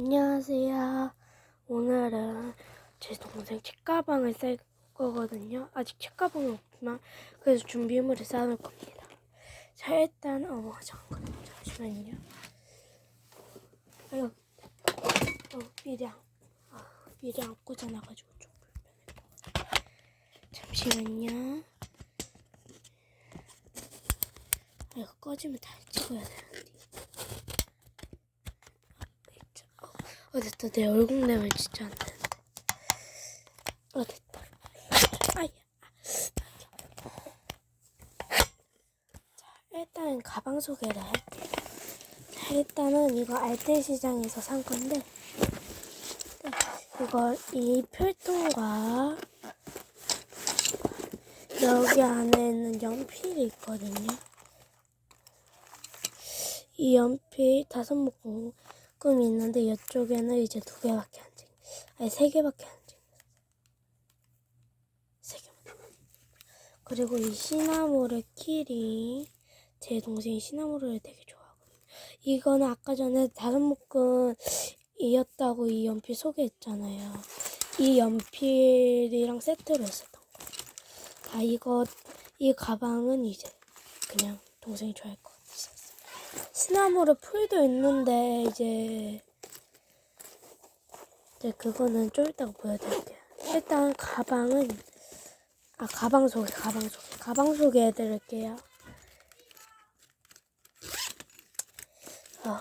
안녕하세요. 오늘은 제 동생 책가방을 쌀 거거든요. 아직 책가방은 없지만 그래서 준비물을 쌓을 겁니다. 자 일단 어머 잠깐 잠시만요. 아유 어 미량 아 미리 안 꽂아놔가지고 좀 불편해. 잠시만요. 아, 이거 꺼지면 다 찍어야 되는데. 어 됐다 내 얼굴 내면 진짜 안 되는데. 어 됐다. 아야. 자 일단 가방 소개를 할게요 자 일단은 이거 알뜰 시장에서 산 건데 네, 이거 이 필통과 여기 안에는 연필이 있거든요. 이 연필 다섯 묶음 꿈이 있는데 이쪽에는 이제 두 개밖에 안 찍, 아니 세 개밖에 안 찍었어. 세 개만. 그리고 이 시나모르 키링 제 동생이 시나모르를 되게 좋아하거든요. 이거는 아까 전에 다섯 묶음이었다고 이 연필 소개했잖아요. 이 연필이랑 세트로 했었던 거. 아 이거 이 가방은 이제 그냥 동생이 좋아할 것 같아서. 시나모르 풀도 있는데 이제 이제 그거는 좀 이따가 보여드릴게요. 일단 가방은 아 가방 소개 가방 소개 가방 소개해드릴게요. 어.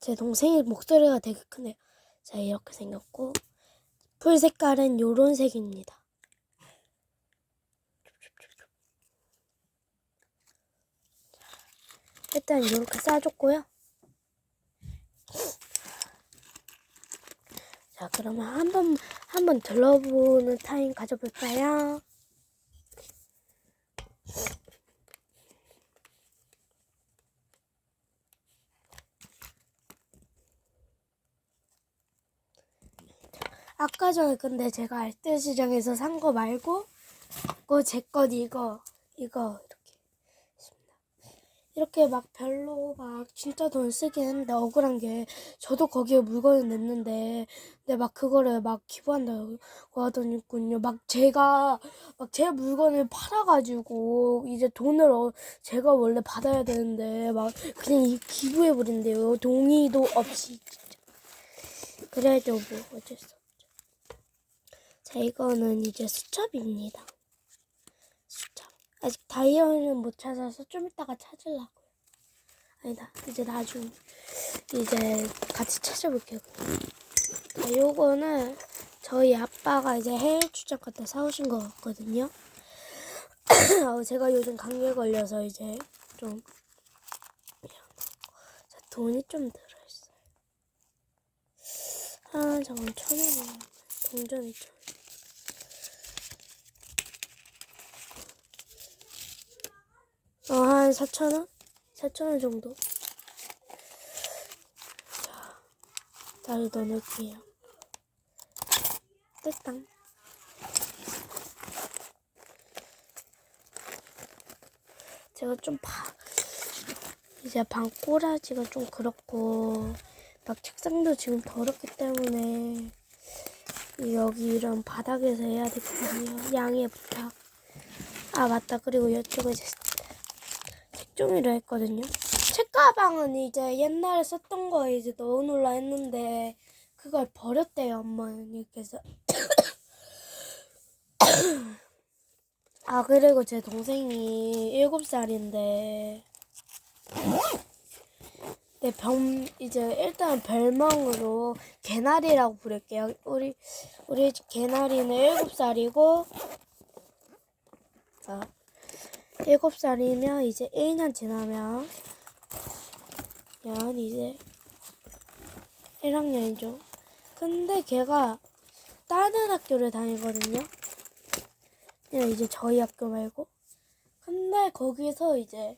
제 동생이 목소리가 되게 크네요. 자 이렇게 생겼고 풀 색깔은 요런 색입니다. 일단 이렇게 싸줬고요. 자, 그러면 한번 한번 들러보는 타임 가져볼까요? 아까 전에 근데 제가 알뜰시장에서 산 거 말고 그거 제것 이거 이거. 이렇게 막 별로 막 진짜 돈 쓰긴 했는데 억울한 게 저도 거기에 물건을 냈는데 근데 막 그거를 막 기부한다고 하더니군요. 막 제가 막 제 물건을 팔아가지고 이제 돈을 어, 제가 원래 받아야 되는데 막 그냥 이 기부해 버린대요. 동의도 없이 진짜. 그래도 뭐 어쩔 수 없죠. 자 이거는 이제 수첩입니다. 아직 다이어는 못 찾아서 좀 이따가 찾으려고요. 아니다. 이제 나중 이제 같이 찾아볼게요. 자, 요거는 저희 아빠가 이제 해외 출장 갔다 사오신 거 같거든요. 어, 제가 요즘 감기에 걸려서 이제 좀 자, 돈이 좀 들어있어요. 아 잠깐 천 원이야. 동전이 천 원. 어, 한 4,000원? 4,000원 정도? 자, 다리 넣어놓을게요. 떼땅. 제가 좀 파, 이제 방 꼬라지가 좀 그렇고, 막 책상도 지금 더럽기 때문에, 여기 이런 바닥에서 해야 되거든요. 양해 부탁. 아, 맞다. 그리고 이쪽에 제 책종이로 했거든요. 책가방은 이제 옛날에 썼던 거 이제 넣어놓으려 했는데 그걸 버렸대요 어머니께서. 아 그리고 제 동생이 일곱 살인데 네, 병 이제 일단 별명으로 개나리라고 부를게요. 우리 우리 집 개나리는 일곱 살이고 자 일곱 살이면 이제 1년 지나면 연 이제 1학년이죠. 근데 걔가 다른 학교를 다니거든요. 그냥 이제 저희 학교 말고. 근데 거기서 이제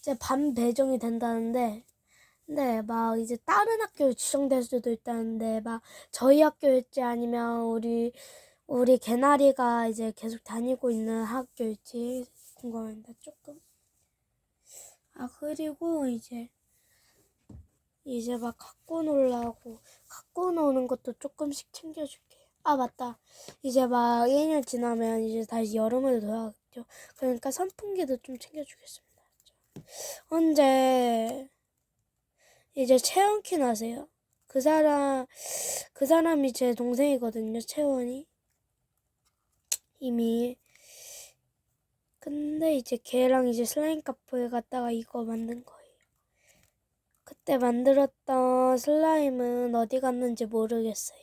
이제 반 배정이 된다는데 근데 막 이제 다른 학교에 지정될 수도 있다는데 막 저희 학교일지 아니면 우리 우리 개나리가 이제 계속 다니고 있는 학교일지 궁금합니다. 조금. 아 그리고 이제 이제 막 갖고 놀라고 갖고 노는 것도 조금씩 챙겨줄게요. 아 맞다. 이제 막 2년 지나면 이제 다시 여름으로 돌아가겠죠. 그러니까 선풍기도 좀 챙겨주겠습니다. 언제 이제 채원킨 아세요? 그 사람 그 사람이 제 동생이거든요. 채원이 이미 근데 이제 걔랑 이제 슬라임 카페에 갔다가 이거 만든 거예요. 그때 만들었던 슬라임은 어디 갔는지 모르겠어요.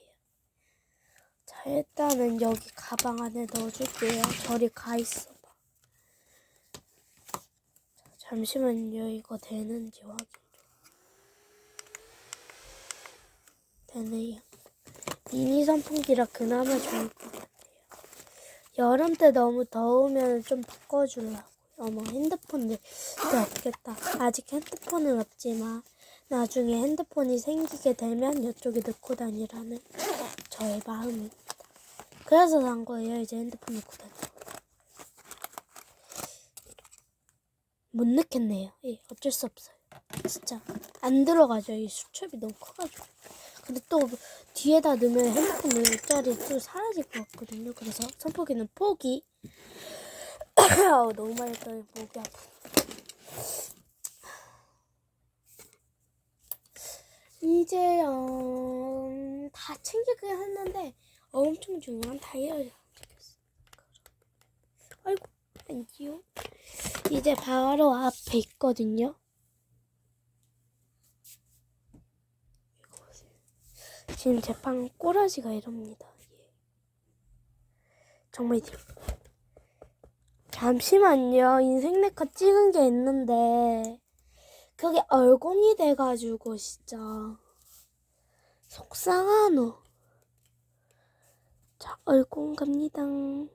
자, 일단은 여기 가방 안에 넣어줄게요. 저리 가 있어 봐. 자, 잠시만요. 이거 되는지 확인 좀. 되네요. 미니 선풍기라 그나마 좋을 것 같아요. 여름 때 너무 더우면 좀 바꿔주려고. 어머, 핸드폰을 또 없겠다. 아직 핸드폰은 없지만, 나중에 핸드폰이 생기게 되면 이쪽에 넣고 다니라는 저의 마음입니다. 그래서 산 거예요, 이제 핸드폰 넣고 다니. 못 넣겠네요. 예, 어쩔 수 없어요. 진짜. 안 들어가죠. 이 수첩이 너무 커가지고. 근데 또 뒤에다 넣으면 핸드폰 넣을 자리 또 사라질 것 같거든요. 그래서 선풍기는 포기. 너무 많이 떠요. 목이 아파. 이제 음, 다 챙기긴 했는데 엄청 중요한 다이어리 아이고 땡큐 이제 바로 앞에 있거든요 이거 보세요 지금 제 방 꼬라지가 이럽니다 예. 정말 잠시만요 인생 네컷 찍은 게 있는데 그게 얼공이 돼가지고 진짜 속상하노. 자 얼공 갑니다.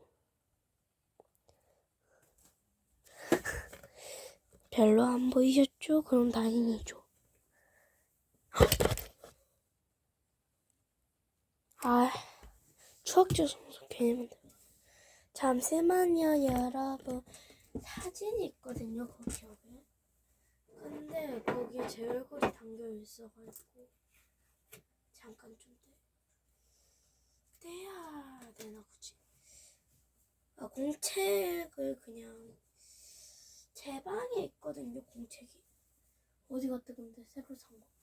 별로 안 보이셨죠? 그럼 다행이죠. 아 추억적 성소 괜히 만들. 잠시만요 여러분 사진이 있거든요 거기 옆에. 근데 거기에 제 얼굴이 담겨 있어가지고 잠깐 좀 떼, 떼야 되나 굳이? 아, 공책을 그냥 제 방에 있거든요 공책이 어디 갔다 근데 새로 산 거.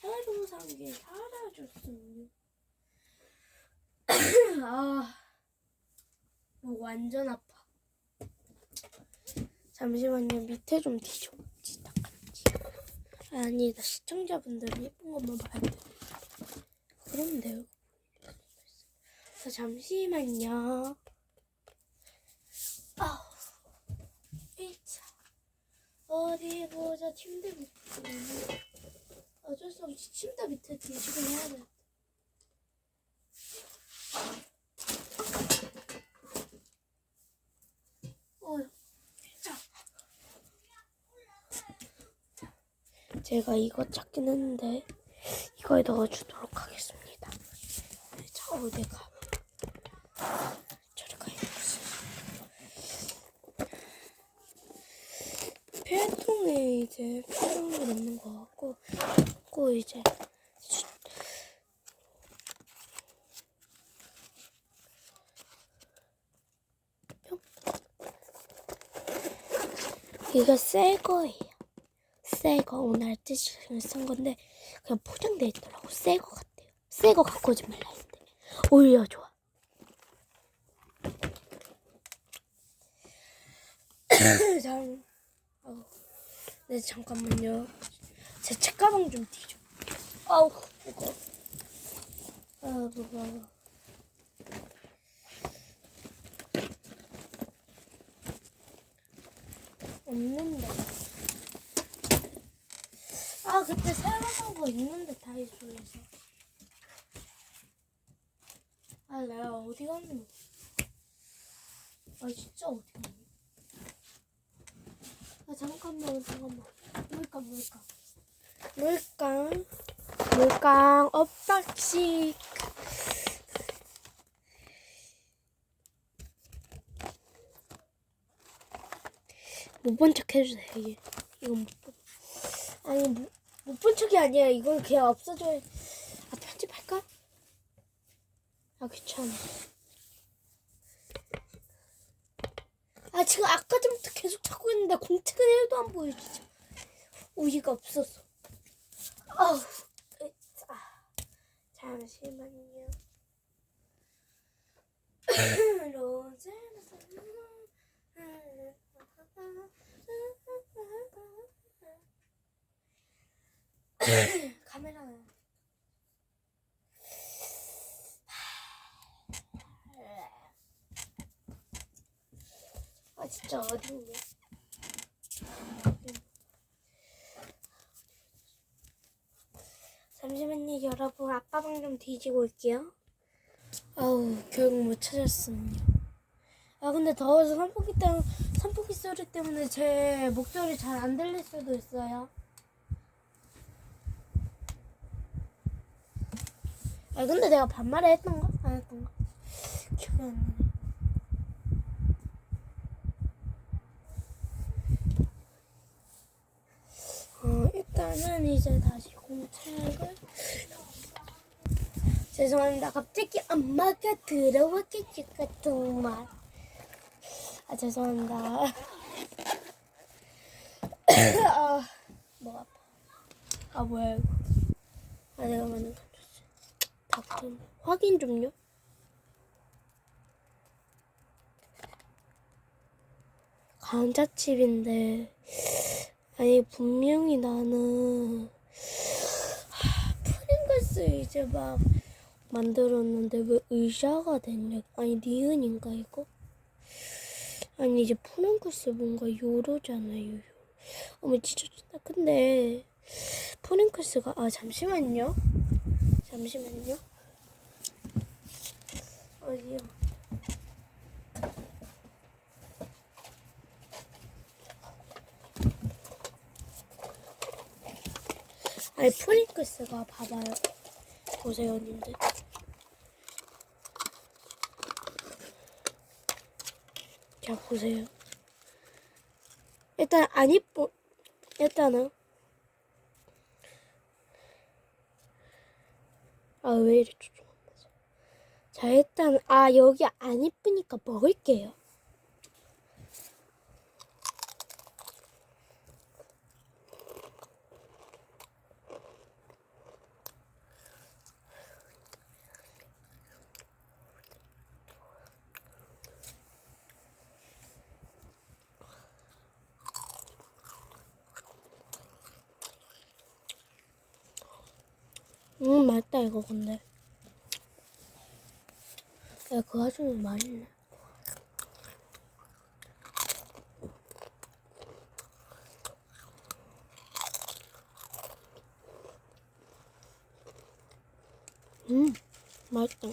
새로 산 게 사라졌어요. 아, 뭐 완전 아파. 잠시만요. 밑에 좀 뒤져보지. 닦았지. 아니다. 시청자분들은 예쁜 것만 봐야 돼. 그러면 돼요. 자, 잠시만요. 아우. 1차. 어디 보자. 침대 밑에. 어쩔 수 없이 침대 밑에 뒤지긴 해야 돼. 제가 이거 찾긴 했는데 이거에 넣어주도록 하겠습니다. 자, 어디 가? 저리 가야겠어. 필통에 이제 게 넣는 것 같고, 고 이제 이거 새 거예요. 새거 오늘 뜻이 쓴 건데 그냥 포장돼 있더라고. 새 거 같아요. 새 거 갖고 오지 말라 했는데 오히려 좋아. 장, 아우, 네 잠깐만요. 제 책가방 좀 뒤져. 아우 무거. 아 무거워. 없는데. 아, 그때 산거 있는데, 다이소에서. 아, 내가 어디 갔니? 아, 진짜 어디 갔니? 아, 잠깐만, 잠깐만. 물감, 물감. 물감. 물감, 엇박식. 못본척 해주세요, 이게. 이건 못 본. 아니, 뭐, 못본 척이 아니야. 이건 그냥 없어져야. 아 편집할까? 아 귀찮아. 지금 아까 전부터 계속 찾고 있는데 공책은 1도 안 보여 진짜. 우위가 없었어. 아우. 으, 아, 잠시만요. 로제 카메라 아 진짜 어딨냐 잠시만요 여러분. 아빠 방 좀 뒤지고 올게요. 아우 결국 못 찾았습니다. 아 근데 더워서 선풍기 때문에 선풍기 소리 때문에 제 목소리 잘 안 들릴 수도 있어요. 아 근데 내가 반말에 했던가? 안 했던가? 기억이 안 나 일단은 이제 다시 공책을 죄송합니다. 갑자기 엄마가 들어왔겠지까 정말. 아 죄송합니다. 아, 목 아파. 아 뭐야 이거. 아 내가 만든 감자칩 닭좀 확인 좀요. 감자칩인데 아니 분명히 나는 하, 프링글스 이제 막 만들었는데 왜 의자가 됐냐? 아니 니은인가 이거? 아니 이제 프링글스 뭔가 요로잖아요 요로. 어머 진짜 진짜 근데 프링글스가 아 잠시만요. 잠시만요. 어디요 아니 프링글스가 봐봐요. 보세요 님들. 자 보세요. 일단 안 이뻐 일단은. 아왜 맞아 자 일단 아 여기 안 이쁘니까 먹을게요 음 맛있다 이거 근데. 야그 아줌마 맛있네. 음 맛있다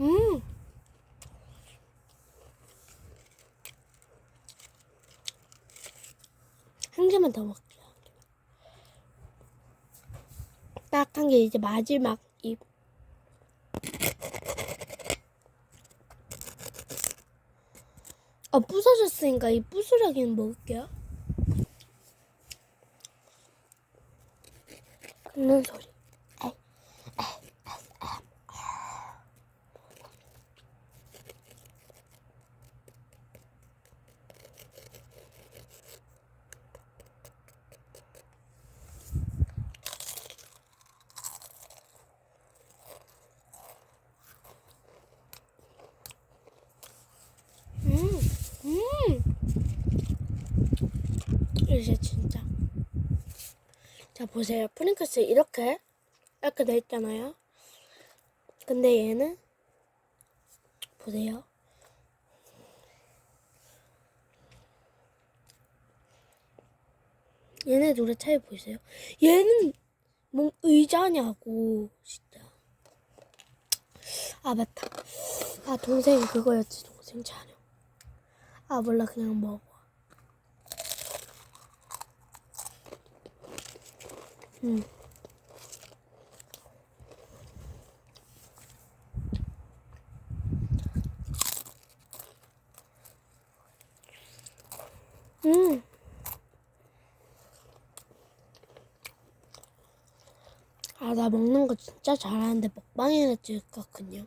음 한 개만 더 먹게요. 딱한개 이제 마지막 입. 아 부서졌으니까 이 부스러기는 먹을게요. 긁는 소리. 에이, 에이, 에이, 에이. 음, 음. 이제 진짜. 자, 보세요. 프링크스 이렇게, 이렇게 돼 있잖아요. 근데 얘는, 보세요. 얘네 둘의 차이 보이세요? 얘는 뭔 의자냐고, 진짜. 아, 맞다. 아, 동생 그거였지, 동생 촬영. 아 몰라 그냥 먹어. 음. 아, 나 먹는 거 진짜 잘하는데 먹방이나 찍을까, 그냥.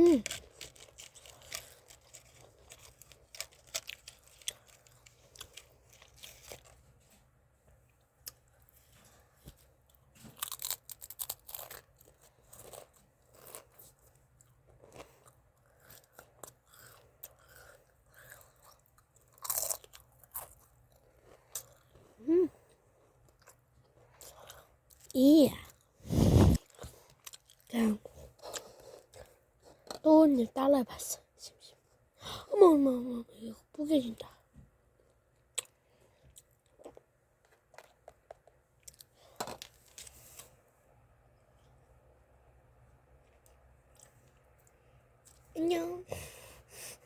음. 음. 이야. 그냥 또 언니 따라해봤어. 심심. 어머 어머 어머 이거 뿌개진다.